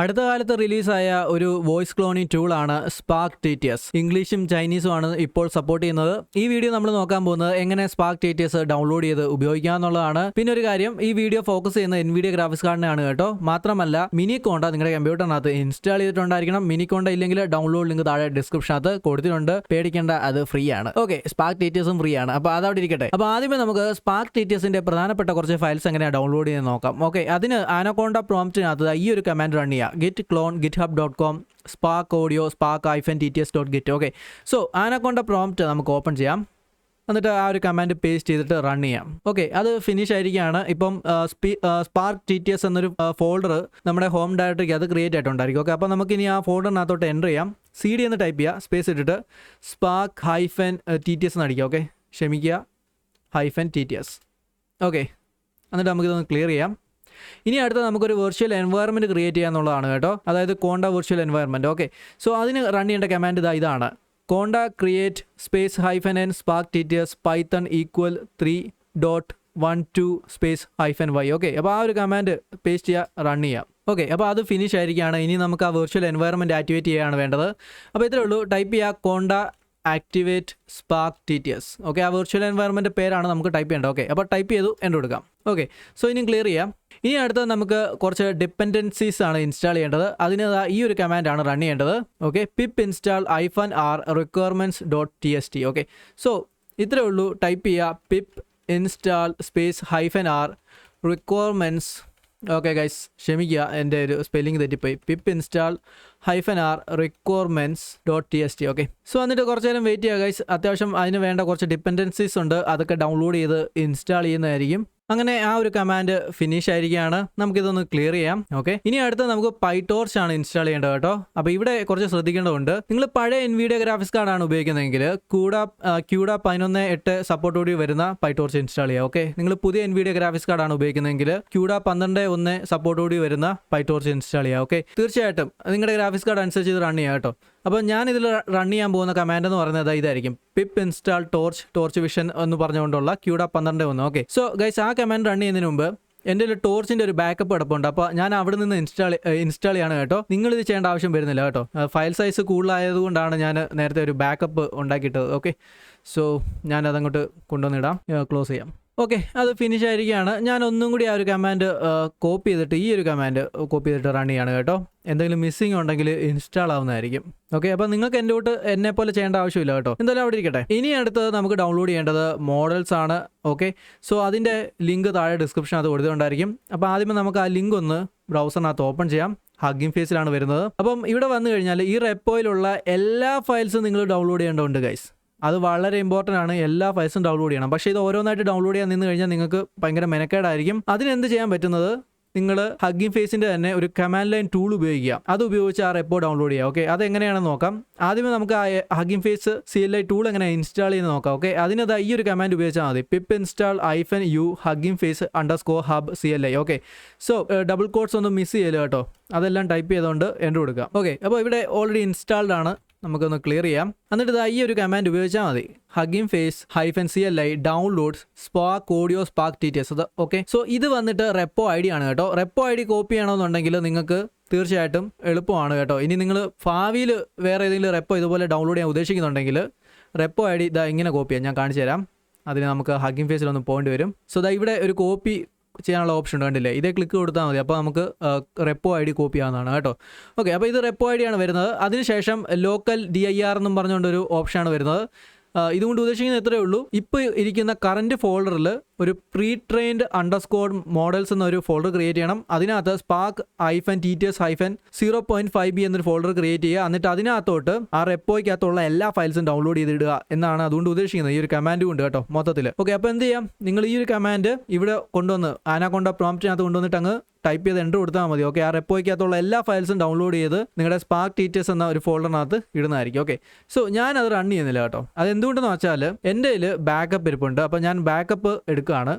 അടുത്ത കാലത്ത് റിലീസായ ഒരു വോയിസ് ക്ലോണിംഗ് ടൂൾ ആണ് സ്പാർക്ക് ടി ടി എസ്. ഇംഗ്ലീഷും ചൈനീസും ആണ് ഇപ്പോൾ സപ്പോർട്ട് ചെയ്യുന്നത്. ഈ വീഡിയോ നമ്മൾ നോക്കാൻ പോകുന്നത് എങ്ങനെ Spark T T S download ചെയ്ത് ഉപയോഗിക്കാം എന്നുള്ളതാണ്. പിന്നെ ഒരു കാര്യം ഈ വീഡിയോ ഫോക്കസ് ചെയ്യുന്ന എൻവിഡിയ ഗ്രാഫിക്സ് കാർഡിനാണ് കേട്ടോ. മാത്രമല്ല മിനി കോണ്ട നിങ്ങളുടെ കമ്പ്യൂട്ടറിനകത്ത് ഇൻസ്റ്റാൾ ചെയ്തിട്ടുണ്ടായിരിക്കണം. മിനി കോണ്ട ഇല്ലെങ്കിൽ ഡൗൺലോഡ് ലിങ്ക് താഴെ ഡിസ്ക്രിപ്ഷനകത്ത് കൊടുത്തിട്ടുണ്ട്. പേടിക്കേണ്ട അത് ഫ്രീ ആണ് ഓക്കെ സ്പാർക്ക് ടി ടി എസും ഫ്രീ ആണ് അപ്പോൾ അതവിടെ ഇരിക്കട്ടെ. അപ്പോൾ ആദ്യമേ നമുക്ക് സ്പാർക്ക് ടി ടി എസിന്റെ പ്രധാനപ്പെട്ട കുറച്ച് ഫയൽസ് എങ്ങനെയാണ് ഡൗൺലോഡ് ചെയ്ത് നോക്കാം. ഓക്കെ അതിന് ആനക്കോണ്ട പ്രോംപ്റ്റിനകത്ത് ഈ ഒരു കമാൻഡ് റൺ ചെയ്യുക git clone GitHub dot com Spark Audio Spark hyphen T T S dot git okay so Anaconda prompt നമുക്ക് ഓപ്പൺ ചെയ്യാം. എന്നിട്ട് ആ ഒരു കമാൻഡ് പേസ്റ്റ് ചെയ്തിട്ട് റൺ ചെയ്യാം. ഓക്കെ അത് ഫിനിഷ് ആയിരിക്കുകയാണ്. ഇപ്പം സ്പാർക്ക് ടി ടി എസ് എന്നൊരു ഫോൾഡർ നമ്മുടെ ഹോം ഡയറക്ടറിക്ക് അത് ക്രിയേറ്റ് ആയിട്ടുണ്ടായിരിക്കും. ഓക്കെ അപ്പോൾ നമുക്ക് ഇനി ആ ഫോൾഡറിനകത്തോട്ട് എന്റർ ചെയ്യാം. സി ഡി എന്ന് ടൈപ്പ് ചെയ്യുക സ്പേസ് ഇട്ടിട്ട് Spark hyphen T T S എന്ന് അടിക്കുക. ഓക്കെ ക്ഷമിക്കുക. Hyphen T T S okay എന്നിട്ട് നമുക്കിതൊന്ന് ക്ലിയർ ചെയ്യാം. ഇനി അടുത്ത നമുക്കൊരു വെർച്വൽ എൻവയർമെന്റ് ക്രിയേറ്റ് ചെയ്യാന്നുള്ളതാണ് കേട്ടോ. അതായത് conda virtual environment okay so അതിന് റൺ ചെയ്യേണ്ട കമാൻഡ് ഇതാ ഇതാണ്. Conda create space hyphen N Spark T T S Python equal three dot one two space hyphen Y okay അപ്പോൾ ആ ഒരു കമാൻഡ് പേസ്റ്റ് ചെയ്യുക റൺ ചെയ്യാം. ഓക്കെ അപ്പോൾ അത് ഫിനിഷ് ആയിരിക്കുകയാണ്. ഇനി നമുക്ക് ആ വെർച്വൽ എൻവയറമെന്റ് ആക്ടിവേറ്റ് ചെയ്യുകയാണ് വേണ്ടത്. അപ്പോൾ ഇത്രേ ഉള്ളൂ. ടൈപ്പ് ചെയ്യുക conda activate Spark T T S okay ആ വെർച്വൽ എൻവയറമെന്റ് പേരാണ് നമുക്ക് ടൈപ്പ് ചെയ്യേണ്ടത്. ഓക്കെ അപ്പോൾ ടൈപ്പ് ചെയ്തു എന്റെ കൊടുക്കാം. ഓക്കെ സോ ഇനി ക്ലിയർ ചെയ്യാം. ഇനി അടുത്തത് നമുക്ക് കുറച്ച് ഡിപ്പെൻഡൻസീസ് ആണ് ഇൻസ്റ്റാൾ ചെയ്യേണ്ടത്. അതിന് ഈ ഒരു കമാൻഡാണ് റൺ ചെയ്യേണ്ടത്. Okay pip install hyphen R requirements dot T S T okay so ഇത്രയേ ഉള്ളൂ. ടൈപ്പ് ചെയ്യുക pip install space hyphen R requirements okay guys ക്ഷമിക്കുക. എന്റെ ഒരു സ്പെല്ലിംഗ് തെറ്റിപ്പോയി. Pip install hyphen R requirements dot T S T okay so എന്നിട്ട് കുറച്ച് നേരം വെയിറ്റ് ചെയ്യുക ഗൈസ് അത്യാവശ്യം അതിന് വേണ്ട കുറച്ച് ഡിപ്പെൻഡൻസീസ് ഉണ്ട്. അതൊക്കെ ഡൗൺലോഡ് ചെയ്ത് ഇൻസ്റ്റാൾ ചെയ്യുന്നതായിരിക്കും. അങ്ങനെ ആ ഒരു കമാൻഡ് ഫിനിഷ് ആയിരിക്കുകയാണ്. നമുക്കിതൊന്ന് ക്ലിയർ ചെയ്യാം. ഓക്കെ ഇനി അടുത്ത നമുക്ക് പൈടോർച്ച് ആണ് ഇൻസ്റ്റാൾ ചെയ്യേണ്ടത് കേട്ടോ. അപ്പോൾ ഇവിടെ കുറച്ച് ശ്രദ്ധിക്കേണ്ടതുണ്ട്. നിങ്ങൾ പഴയ എൻവിഡിയ ഗ്രാഫിക്സ് കാർഡാണ് ഉപയോഗിക്കുന്നതെങ്കിൽ കൂട ക്യൂഡ പതിനൊന്ന് എട്ട് സപ്പോർട്ടോടി വരുന്ന പൈടോർച്ച് ഇൻസ്റ്റാൾ ചെയ്യുക ഓക്കെ നിങ്ങൾ പുതിയ എൻവിഡിയ ഗ്രാഫിക്സ് കാർഡാണ് ഉപയോഗിക്കുന്നതെങ്കിൽ ക്യൂഡ പന്ത്രണ്ട് ഒന്ന് കൂടി വരുന്ന പൈടോർച്ച് ഇൻസ്റ്റാൾ ചെയ്യുക ഓക്കെ തീർച്ചയായിട്ടും നിങ്ങളുടെ ഗ്രാഫിക്സ് കാർഡ് അനുസരിച്ച് ഇത് റൺ ചെയ്യാം കേട്ടോ. അപ്പോൾ ഞാൻ ഇതിൽ റൺ ചെയ്യാൻ പോകുന്ന കമാൻഡ് എന്ന് പറയുന്നത് ഇതായിരിക്കും. Pip install torch torch vision എന്ന് പറഞ്ഞുകൊണ്ടുള്ള ക്യൂഡ പന്ത്രണ്ട് ഒന്ന്. ഓക്കെ സോ ഗൈസ് ആ കമാൻഡ് റൺ ചെയ്യുന്നതിന് മുമ്പ് എന്റെ ഒരു ടോർച്ചിന്റെ ഒരു ബാക്കപ്പ് കിടപ്പുണ്ട്. അപ്പോൾ ഞാൻ അവിടെ നിന്ന് ഇൻസ്റ്റാൾ ഇൻസ്റ്റാൾ ചെയ്യാണ് കേട്ടോ. നിങ്ങൾ ഇത് ചെയ്യേണ്ട ആവശ്യം വരുന്നില്ല കേട്ടോ. ഫയൽ സൈസ് കൂടുതലായതുകൊണ്ടാണ് ഞാൻ നേരത്തെ ഒരു ബാക്കപ്പ് ഉണ്ടാക്കിയിട്ടത്. ഓക്കെ സോ ഞാൻ അതങ്ങോട്ട് കൊണ്ടുവന്നിടാം ക്ലോസ് ചെയ്യാം. ഓക്കെ അത് ഫിനിഷ് ആയിരിക്കുകയാണ്. ഞാൻ ഒന്നും കൂടി ആ ഒരു കമാൻഡ് കോപ്പി ചെയ്തിട്ട് ഈ ഒരു കമാൻഡ് കോപ്പി ചെയ്തിട്ട് റൺ ചെയ്യാണ് കേട്ടോ. എന്തെങ്കിലും മിസ്സിംഗ് ഉണ്ടെങ്കിൽ ഇൻസ്റ്റാൾ ആവുന്നതായിരിക്കും. ഓക്കെ അപ്പോൾ നിങ്ങൾക്ക് എന്റെ കൂട്ട് എന്നെ പോലെ ചെയ്യേണ്ട ആവശ്യമില്ല കേട്ടോ. എന്തായാലും അവിടെ ഇരിക്കട്ടെ. ഇനി അടുത്തത് നമുക്ക് ഡൗൺലോഡ് ചെയ്യേണ്ടത് മോഡൽസ് ആണ്. ഓക്കെ സോ അതിന്റെ ലിങ്ക് താഴെ ഡിസ്ക്രിപ്ഷൻ അത് കൊടുത്തിട്ടുണ്ടായിരിക്കും. അപ്പോൾ ആദ്യമേ നമുക്ക് ആ ലിങ്ക് ഒന്ന് ബ്രൗസറിനകത്ത് ഓപ്പൺ ചെയ്യാം. ഹഗ്ഗിംഗ് ഫേസിലാണ് വരുന്നത്. അപ്പം ഇവിടെ വന്നു കഴിഞ്ഞാൽ ഈ റെപ്പോയിലുള്ള എല്ലാ ഫയൽസും നിങ്ങൾ ഡൗൺലോഡ് ചെയ്യേണ്ടതുണ്ട് ഗൈസ് അത് വളരെ ഇമ്പോർട്ടന്റ് ആണ്. എല്ലാ ഫയൽസും ഡൗൺലോഡ് ചെയ്യണം. പക്ഷേ ഇത് ഓരോന്നായിട്ട് ഡൗൺലോഡ് ചെയ്യാൻ നിന്ന് കഴിഞ്ഞാൽ നിങ്ങൾക്ക് ഭയങ്കര മെനക്കേടായിരിക്കും. അതിനെന്ത് ചെയ്യാൻ പറ്റുന്നത്? നിങ്ങൾ ഹഗ്ഗിംഗ് ഫേസിന്റെ തന്നെ ഒരു കമാൻഡ് ലൈൻ ടൂൾ ഉപയോഗിക്കുക. അത് ഉപയോഗിച്ച് ആ റെപ്പോ ഡൗൺലോഡ് ചെയ്യുക. ഓക്കെ അത് എങ്ങനെയാണെന്ന് നോക്കാം. ആദ്യമേ നമുക്ക് ആ Hugging Face C L I tool എങ്ങനെ ഇൻസ്റ്റാൾ ചെയ്യുന്ന നോക്കാം. ഓക്കെ അതിനത് ഈ ഒരു കമാൻഡ് ഉപയോഗിച്ചാൽ മതി. Pip install hyphen U Hugging Face underscore hub C L I okay so double quotes ഒന്നും മിസ് ചെയ്യല്ലോ കേട്ടോ. അതെല്ലാം ടൈപ്പ് ചെയ്തുകൊണ്ട് എന്റെ കൊടുക്കുക. ഓക്കെ അപ്പോൾ ഇവിടെ ഓൾറെഡി ഇൻസ്റ്റാൾഡ് ആണ്. നമുക്കൊന്ന് ക്ലിയർ ചെയ്യാം. എന്നിട്ട് ഇതാ ഈ ഒരു കമാൻഡ് ഉപയോഗിച്ചാൽ മതി. Hugging Face hyphen C L I downloads Spark Audio Spark T അത് ഓക്കെ സോ ഇത് വന്നിട്ട് റെപ്പോ ഐ ഡി ആണ് കേട്ടോ. റെപ്പോ ഐ ഡി കോപ്പി ചെയ്യണമെന്നുണ്ടെങ്കിൽ നിങ്ങൾക്ക് തീർച്ചയായിട്ടും എളുപ്പമാണ് കേട്ടോ. ഇനി നിങ്ങൾ ഭാവിയിൽ വേറെ ഏതെങ്കിലും റെപ്പോ ഇതുപോലെ ഡൗൺലോഡ് ചെയ്യാൻ ഉദ്ദേശിക്കുന്നുണ്ടെങ്കിൽ റെപ്പോ ഐ ഡി ഇതാ ഇങ്ങനെ കോപ്പി ചെയ്യാം. ഞാൻ കാണിച്ചു തരാം അതിന് നമുക്ക് ഹഗിംഗ് ഫേസിൽ ഒന്ന് പോകേണ്ടി വരും. സോ ദാ ഇവിടെ ഒരു കോപ്പി ചെയ്യാനുള്ള ഓപ്ഷൻ ഉണ്ട്. കണ്ടില്ലേ? ഇതേ ക്ലിക്ക് കൊടുത്താൽ മതി. അപ്പോൾ നമുക്ക് റെപ്പോ ഐ ഡി കോപ്പി ആവുന്നതാണ് കേട്ടോ. ഓക്കെ അപ്പോൾ ഇത് റെപ്പോ ഐ ഡി ആണ് വരുന്നത്. അതിനുശേഷം ലോക്കൽ ഡി ഐ ആർ എന്നും പറഞ്ഞുകൊണ്ടൊരു ഓപ്ഷനാണ് വരുന്നത്. ഇതുകൊണ്ട് ഉദ്ദേശിക്കുന്നത് എത്രയേ ഉള്ളൂ. ഇപ്പോൾ ഇരിക്കുന്ന കറന്റ് ഫോൾഡറിൽ ഒരു പ്രീ ട്രെയിൻഡ് അണ്ടർസ്കോർ മോഡൽസ് എന്നൊരു ഫോൾഡർ ക്രിയേറ്റ് ചെയ്യണം. അതിനകത്ത് Spark hyphen T T S hyphen zero point five B എന്നൊരു ഫോൾഡർ ക്രിയേറ്റ് ചെയ്യുക. എന്നിട്ട് അതിനകത്തോട്ട് ആ റെപ്പോയ്ക്കകത്തുള്ള എല്ലാ ഫയൽസും ഡൗൺലോഡ് ചെയ്തിടുക എന്നാണ് അതുകൊണ്ട് ഉദ്ദേശിക്കുന്നത്. ഈ ഒരു കമാൻഡ് കൊണ്ട് കേട്ടോ മൊത്തത്തിൽ ഓക്കെ അപ്പോൾ എന്ത് ചെയ്യാം? നിങ്ങൾ ഈ ഒരു കമാൻഡ് ഇവിടെ കൊണ്ടുവന്ന് ആനാക്കൊണ്ട പ്രോംപ്റ്റിനകത്ത് കൊണ്ടുവന്നിട്ട് അങ്ങ് ടൈപ്പ് ചെയ്ത് എന്റർ കൊടുത്താൽ മതി. ഓക്കെ ആ റെപ്പോയ്ക്കകത്തുള്ള എല്ലാ ഫയൽസും ഡൗൺലോഡ് ചെയ്ത് നിങ്ങളുടെ സ്പാർക്ക് ടീച്ചേഴ്സ് എന്ന ഒരു ഫോൾഡറിനകത്ത് ഇടുന്നതായിരിക്കും. ഓക്കെ സോ ഞാൻ അത് റൺ ചെയ്യുന്നില്ല കേട്ടോ. അത് എന്തുകൊണ്ടെന്ന് വെച്ചാൽ എന്റെ ബാക്കപ്പ് ഇരിപ്പുണ്ട്. അപ്പോൾ ഞാൻ ബാക്കപ്പ് എടുക്കുകയാണ്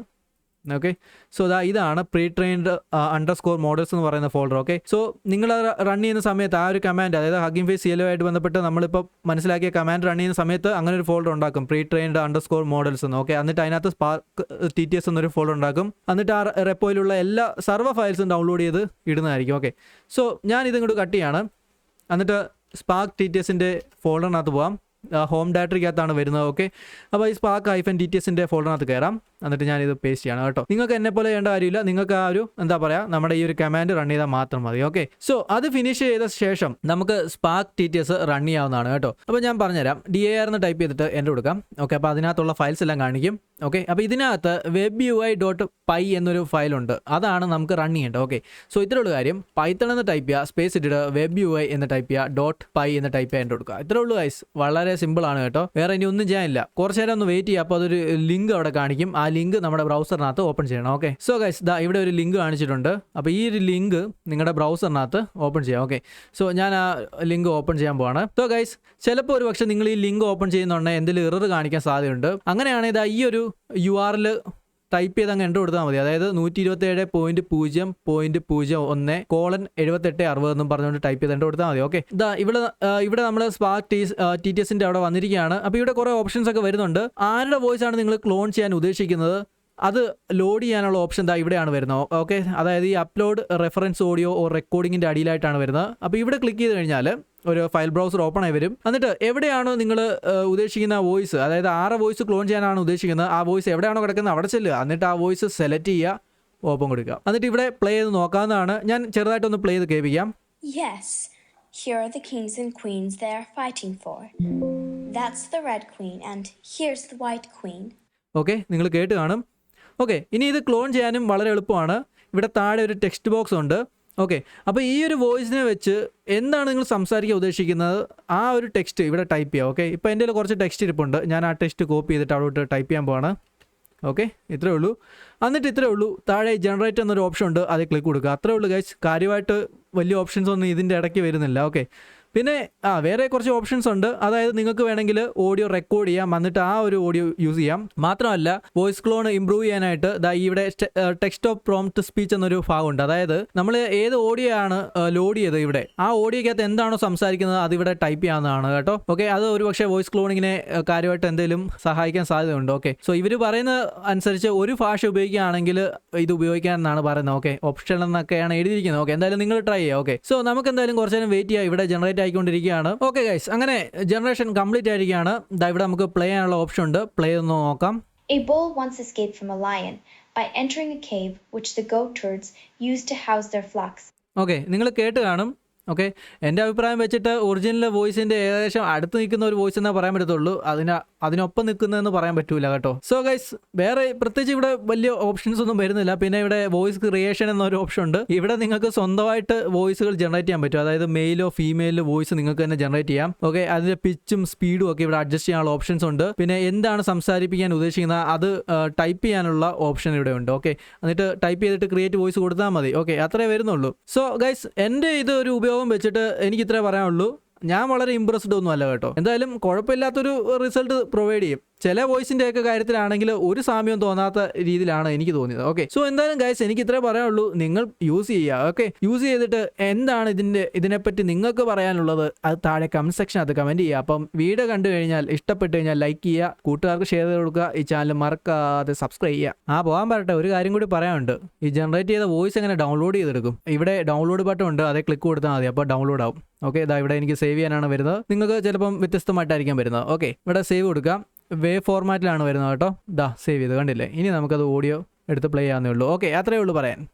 ഓക്കെ സോ ദാ ഇതാണ് pre trained underscore models എന്ന് പറയുന്ന ഫോൾഡർ ഓക്കെ സോ നിങ്ങൾ റൺ ചെയ്യുന്ന സമയത്ത് ആ ഒരു കമാൻഡ് അതായത് ഹഗിംഗ് ഫേസ് സിയലോ ആയിട്ട് ബന്ധപ്പെട്ട് നമ്മളിപ്പോൾ മനസ്സിലാക്കിയ കമാൻഡ് റൺ ചെയ്യുന്ന സമയത്ത് അങ്ങനെ ഒരു ഫോൾഡർ ഉണ്ടാക്കും. Pre trained underscore models എന്ന്. ഓക്കെ എന്നിട്ട് അതിനകത്ത് സ്പാർക്ക് ടി ടി എസ് എന്നൊരു ഫോൾഡർ ഉണ്ടാക്കും. എന്നിട്ട് ആ റെപ്പോയിലുള്ള എല്ലാ സർവ ഫയൽസും ഡൗൺലോഡ് ചെയ്ത് ഇടുന്നതായിരിക്കും. ഓക്കെ സോ ഞാൻ ഇതിങ്ങോട്ട് കട്ട് ചെയ്യാണ്. എന്നിട്ട് സ്പാർക്ക് ടി ടി എസിന്റെ ഫോൾഡറിനകത്ത് പോകാം ഹോം ഡയറക്ടറിക്കകത്താണ് വരുന്നത്. ഓക്കെ അപ്പോൾ ഈ സ്പാർക്ക് ഐഫൻ ടി ടി എസിന്റെ ഫോൾഡറിനകത്ത് കയറാം എന്നിട്ട് ഞാനിത് പേസ്റ്റ് ചെയ്യണം കേട്ടോ. നിങ്ങൾക്ക് എന്നെ പോലെ ചെയ്യേണ്ട കാര്യമില്ല. നിങ്ങൾക്ക് ആ ഒരു എന്താ പറയാ നമ്മുടെ ഈ ഒരു കമാൻഡ് റൺ ചെയ്താൽ മാത്രം മതി ഓക്കെ സോ അത് ഫിനിഷ് ചെയ്ത ശേഷം നമുക്ക് Spark T T S run ചെയ്യാവുന്നതാണ് കേട്ടോ. അപ്പോൾ ഞാൻ പറഞ്ഞുതരാം. ഡി എ ആർ എന്ന് ടൈപ്പ് ചെയ്തിട്ട് എന്റെ കൊടുക്കാം. ഓക്കെ അപ്പോൾ അതിനകത്തുള്ള ഫയൽസ് എല്ലാം കാണിക്കും. ഓക്കെ അപ്പോൾ ഇതിനകത്ത് web U I dot py എന്നൊരു ഫയലുണ്ട് അതാണ് നമുക്ക് റൺ ചെയ്യേണ്ടത് ഓക്കെ സോ ഇത്രയുള്ള കാര്യം. പൈത്തൺ എന്ന് ടൈപ്പ് ചെയ്യുക സ്പേസ് ഇട്ടിട്ട് വെബ് യു ഐ എന്ന് ടൈപ്പ് ചെയ്യുക ഡോട്ട് പൈ എന്ന് ടൈപ്പ് ചെയ്യാൻ കൊടുക്കുക. ഇത്രേ ഉള്ളൂ ഗൈസ് വളരെ സിമ്പിൾ ആണ് കേട്ടോ. വേറെ ഇനി ഒന്നും ചെയ്യാനില്ല. കുറച്ച് നേരം ഒന്ന് വെയിറ്റ് ചെയ്യുക അപ്പോൾ അതൊരു ലിങ്ക് അവിടെ കാണിക്കും. ആ ലിങ്ക് നമ്മുടെ ബ്രൗസറിനകത്ത് ഓപ്പൺ ചെയ്യണം ഓക്കെ? സോ ഗൈസ് ദാ ഇവിടെ ഒരു ലിങ്ക് കാണിച്ചിട്ടുണ്ട്. അപ്പോൾ ഈ ഒരു ലിങ്ക് നിങ്ങളുടെ ബ്രൗസറിനകത്ത് ഓപ്പൺ ചെയ്യാം ഓക്കെ? സോ ഞാൻ ആ ലിങ്ക് ഓപ്പൺ ചെയ്യാൻ പോവാണ്. സോ ഗൈസ് ചിലപ്പോൾ ഒരു പക്ഷേ നിങ്ങൾ ഈ ലിങ്ക് ഓപ്പൺ ചെയ്യുന്നുണ്ടെങ്കിൽ എന്തെങ്കിലും ഇറർ കാണിക്കാൻ സാധ്യതയുണ്ട്. അങ്ങനെയാണെങ്കിൽ ഈ ഒരു യു ആറിൽ ടൈപ്പ് ചെയ്ത് അങ്ങ് എന്റർ കൊടുത്താൽ മതി. അതായത് നൂറ്റി ഇരുപത്തി ഏഴ് പോയിന്റ് പൂജ്യം പോയിന്റ് പൂജ്യം ഒന്ന് കോളൻ എഴുപത്തെട്ട് അറുപത് എന്നും പറഞ്ഞുകൊണ്ട് ടൈപ്പ് ചെയ്ത് എന്റർ കൊടുത്താൽ മതി. ഓക്കെ ഇതാ ഇവിടെ ഇവിടെ നമ്മൾ സ്പാർക്ക് ടി ടി ടി എസിന്റെ അവിടെ വന്നിരിക്കുകയാണ്. അപ്പോൾ ഇവിടെ കുറേ ഓപ്ഷൻസ് ഒക്കെ വരുന്നുണ്ട്. ആരുടെ വോയിസ് ആണ് നിങ്ങൾ ക്ലോൺ ചെയ്യാൻ ഉദ്ദേശിക്കുന്നത്? അത് ലോഡ് ചെയ്യാനുള്ള ഓപ്ഷൻ ദാ ഇവിടെയാണ് വരുന്നത്. ഓക്കെ അതായത് ഈ അപ്ലോഡ് റെഫറൻസ് ഓഡിയോ ഓർ റെക്കോർഡിങ്ങിന്റെ അടിയിലായിട്ടാണ് വരുന്നത്. അപ്പോൾ ഇവിടെ ക്ലിക്ക് ചെയ്ത് കഴിഞ്ഞാൽ ഒരു ഫയൽ ബ്രൗസർ ഓപ്പൺ ആയി വരും. എന്നിട്ട് എവിടെയാണോ നിങ്ങൾ ഉദ്ദേശിക്കുന്ന വോയിസ് അതായത് ആറ് വോയിസ് ക്ലോൺ ചെയ്യാനാണ് ഉദ്ദേശിക്കുന്നത്. ആ വോയിസ് എവിടെയാണോ കിടക്കുന്നത് അവിടെ ചെല്ലുക എന്നിട്ട് ആ വോയിസ് സെലക്ട് ചെയ്യുക ഓപ്പൺ കൊടുക്കുക. എന്നിട്ട് ഇവിടെ പ്ലേ ചെയ്ത് നോക്കാവുന്നതാണ്. ഞാൻ ചെറുതായിട്ടൊന്ന് പ്ലേ ചെയ്ത് കേൾപ്പിക്കാം. Yes here are the kings and queens they are fighting for. That's the red queen, and here's the white queen. Okay നിങ്ങൾ കേട്ട് കാണും. ഓക്കെ ഇനി ഇത് ക്ലോൺ ചെയ്യാനും വളരെ എളുപ്പമാണ്. ഇവിടെ താഴെ ഒരു ടെക്സ്റ്റ് ബോക്സ് ഉണ്ട്. ഓക്കെ അപ്പോൾ ഈ ഒരു വോയിസിനെ വെച്ച് എന്താണ് നിങ്ങൾ സംസാരിക്കാൻ ഉദ്ദേശിക്കുന്നത്? ആ ഒരു ടെക്സ്റ്റ് ഇവിടെ ടൈപ്പ് ചെയ്യാം. ഓക്കെ ഇപ്പോൾ എന്റെ കുറച്ച് ടെക്സ്റ്റ് ഇരിപ്പുണ്ട്. ഞാൻ ആ ടെക്സ്റ്റ് കോപ്പി ചെയ്തിട്ട് അവിടോട്ട് ടൈപ്പ് ചെയ്യാൻ പോവാണ്. ഓക്കെ ഇത്രേ ഉള്ളൂ. എന്നിട്ട് ഇത്രേ ഉള്ളൂ. താഴെ ജനറേറ്റ് എന്നൊരു ഓപ്ഷൻ ഉണ്ട്. അതിൽ ക്ലിക്ക് കൊടുക്കുക. അത്രേ ഉള്ളൂ ഗൈസ് കാര്യമായിട്ട് വലിയ ഓപ്ഷൻസ് ഒന്നും ഇതിന്റെ ഇടയ്ക്ക് വരുന്നില്ല. ഓക്കെ പിന്നെ ആ വേറെ കുറച്ച് ഓപ്ഷൻസ് ഉണ്ട്. അതായത് നിങ്ങൾക്ക് വേണമെങ്കിൽ ഓഡിയോ റെക്കോർഡ് ചെയ്യാം. വന്നിട്ട് ആ ഒരു ഓഡിയോ യൂസ് ചെയ്യാം. മാത്രമല്ല വോയിസ് ക്ലോൺ ഇമ്പ്രൂവ് ചെയ്യാനായിട്ട് ദാ ഇവിടെ ടെക്സ്റ്റ് ഓഫ് പ്രോംപ്റ്റ് സ്പീച്ച് എന്നൊരു ഭാഗമുണ്ട് അതായത് നമ്മൾ ഏത് ഓഡിയോ ആണ് ലോഡ് ചെയ്തത് ഇവിടെ? ആ ഓഡിയോക്കകത്ത് എന്താണോ സംസാരിക്കുന്നത് അത് ഇവിടെ ടൈപ്പ് ചെയ്യാവുന്നതാണ് കേട്ടോ. ഓക്കെ അത് ഒരു പക്ഷേ വോയിസ് ക്ലോണിങ്ങിനെ കാര്യമായിട്ട് എന്തെങ്കിലും സഹായിക്കാൻ സാധ്യതയുണ്ട്. ഓക്കെ സോ ഇവർ പറയുന്ന അനുസരിച്ച് ഒരു ഭാഷ ഉപയോഗിക്കുകയാണെങ്കിൽ ഇത് ഉപയോഗിക്കാൻ എന്നാണ് പറയുന്നത്. ഓക്കെ ഓപ്ഷൻ എന്നൊക്കെയാണ് എഴുതിയിരിക്കുന്നത്. ഓക്കെ എന്തായാലും നിങ്ങൾ ട്രൈ ചെയ്യാം ഓക്കെ സോ നമുക്ക് എന്തായാലും കുറച്ച് നേരം വെയിറ്റ് ചെയ്യാം. ഇവിടെ ജനറേറ്റ് ആയിക്കൊണ്ടിരിക്കുകയാണ്. ഓക്കെ ഗൈസ് അങ്ങനെ ജനറേഷൻ കംപ്ലീറ്റ് ആയിരിക്കുകയാണ്. ദാ ഇവിടെ നമുക്ക് പ്ലേ ചെയ്യാനുള്ള ഓപ്ഷൻ ഉണ്ട്. പ്ലേ ഒന്ന് നോക്കാം. A bull once escaped from a lion by entering a cave which the goat herds used to house their flocks. Okay നിങ്ങൾ കേട്ട് കാണും. ഓക്കെ? എന്റെ അഭിപ്രായം വെച്ചിട്ട് ഒറിജിനൽ വോയിസിന്റെ ഏകദേശം അടുത്ത് നിൽക്കുന്ന ഒരു വോയിസ് എന്നേ പറയാൻ പറ്റത്തുള്ളൂ. അതിന് അതിനൊപ്പം നിൽക്കുന്നതെന്ന് പറയാൻ പറ്റൂല കേട്ടോ. സോ ഗൈസ് വേറെ പ്രത്യേകിച്ച് ഇവിടെ വലിയ ഓപ്ഷൻസ് ഒന്നും വരുന്നില്ല. പിന്നെ ഇവിടെ വോയിസ് ക്രിയേഷൻ എന്നൊരു ഓപ്ഷൻ ഉണ്ട്. ഇവിടെ നിങ്ങൾക്ക് സ്വന്തമായിട്ട് വോയിസുകൾ ജനറേറ്റ് ചെയ്യാൻ പറ്റും. അതായത് മെയിലോ ഫീമെയിലോ വോയിസ് നിങ്ങൾക്ക് തന്നെ ജനറേറ്റ് ചെയ്യാം. ഓക്കെ അതിന്റെ പിച്ചും സ്പീഡും ഒക്കെ ഇവിടെ അഡ്ജസ്റ്റ് ചെയ്യാനുള്ള ഓപ്ഷൻസ് ഉണ്ട്. പിന്നെ എന്താണ് സംസാരിപ്പിക്കാൻ ഉദ്ദേശിക്കുന്നത്? അത് ടൈപ്പ് ചെയ്യാനുള്ള ഓപ്ഷൻ ഇവിടെ ഉണ്ട്. ഓക്കെ എന്നിട്ട് ടൈപ്പ് ചെയ്തിട്ട് ക്രിയേറ്റ് വോയിസ് കൊടുത്താൽ മതി. ഓക്കെ അത്രേ വരുന്നുള്ളൂ. സോ ഗൈസ് എന്റെ ഇത് ഒരു ഉപയോഗം വെച്ചിട്ട് എനിക്ക് ഇത്രേ പറയാനുള്ളൂ. ഞാൻ വളരെ ഇമ്പ്രസ്ഡ് ഒന്നും അല്ല കേട്ടോ. എന്തായാലും കുഴപ്പമില്ലാത്തൊരു റിസൾട്ട് പ്രൊവൈഡ് ചെയ്യും. ചില വോയിസിന്റെ ഒക്കെ കാര്യത്തിലാണെങ്കിൽ ഒരു സാമ്യം തോന്നാത്ത രീതിയിലാണ് എനിക്ക് തോന്നിയത്. ഓക്കെ സോ എന്തായാലും ഗൈസ് എനിക്ക് ഇത്രേ പറയാനുള്ളൂ. നിങ്ങൾ യൂസ് ചെയ്യുക. ഓക്കെ യൂസ് ചെയ്തിട്ട് എന്താണ് ഇതിന്റെ ഇതിനെപ്പറ്റി നിങ്ങൾക്ക് പറയാനുള്ളത്? അത് താഴെ കമന്റ് സെക്ഷനകത്ത് കമന്റ് ചെയ്യുക. അപ്പം വീഡിയോ കണ്ടു കഴിഞ്ഞാൽ ഇഷ്ടപ്പെട്ട് കഴിഞ്ഞാൽ ലൈക്ക് ചെയ്യുക. കൂട്ടുകാർക്ക് ഷെയർ ചെയ്ത് കൊടുക്കുക. ഈ ചാനൽ മറക്കാതെ സബ്സ്ക്രൈബ് ചെയ്യുക. ആ പോകാൻ പറയട്ടെ. ഒരു കാര്യം കൂടി പറയാനുണ്ട്. ഈ ജനറേറ്റ് ചെയ്ത വോയിസ് എങ്ങനെ ഡൗൺലോഡ് ചെയ്തെടുക്കും? ഇവിടെ ഡൗൺലോഡ് ബട്ടൺ ഉണ്ട്. അതേ ക്ലിക്ക് കൊടുത്താൽ മതി. അപ്പോൾ ഡൗൺലോഡ് ആവും. ഓക്കെ ഇതാ ഇവിടെ എനിക്ക് സേവ് ചെയ്യാനാണ് വരുന്നത്. നിങ്ങൾക്ക് ചിലപ്പം വ്യത്യസ്തമായിട്ടായിരിക്കും വരുന്നത്. ഓക്കെ ഇവിടെ സേവ് കൊടുക്കാം. വേ ഫോർമാറ്റിലാണ് വരുന്നത് കേട്ടോ. ദാ സേവ് ചെയ്ത്. കണ്ടില്ലേ? ഇനി നമുക്കത് ഓഡിയോ എടുത്ത് പ്ലേ ചെയ്യാവുന്നേ ഉള്ളൂ. ഓക്കെ അത്രയേ ഉള്ളൂ പറയാൻ.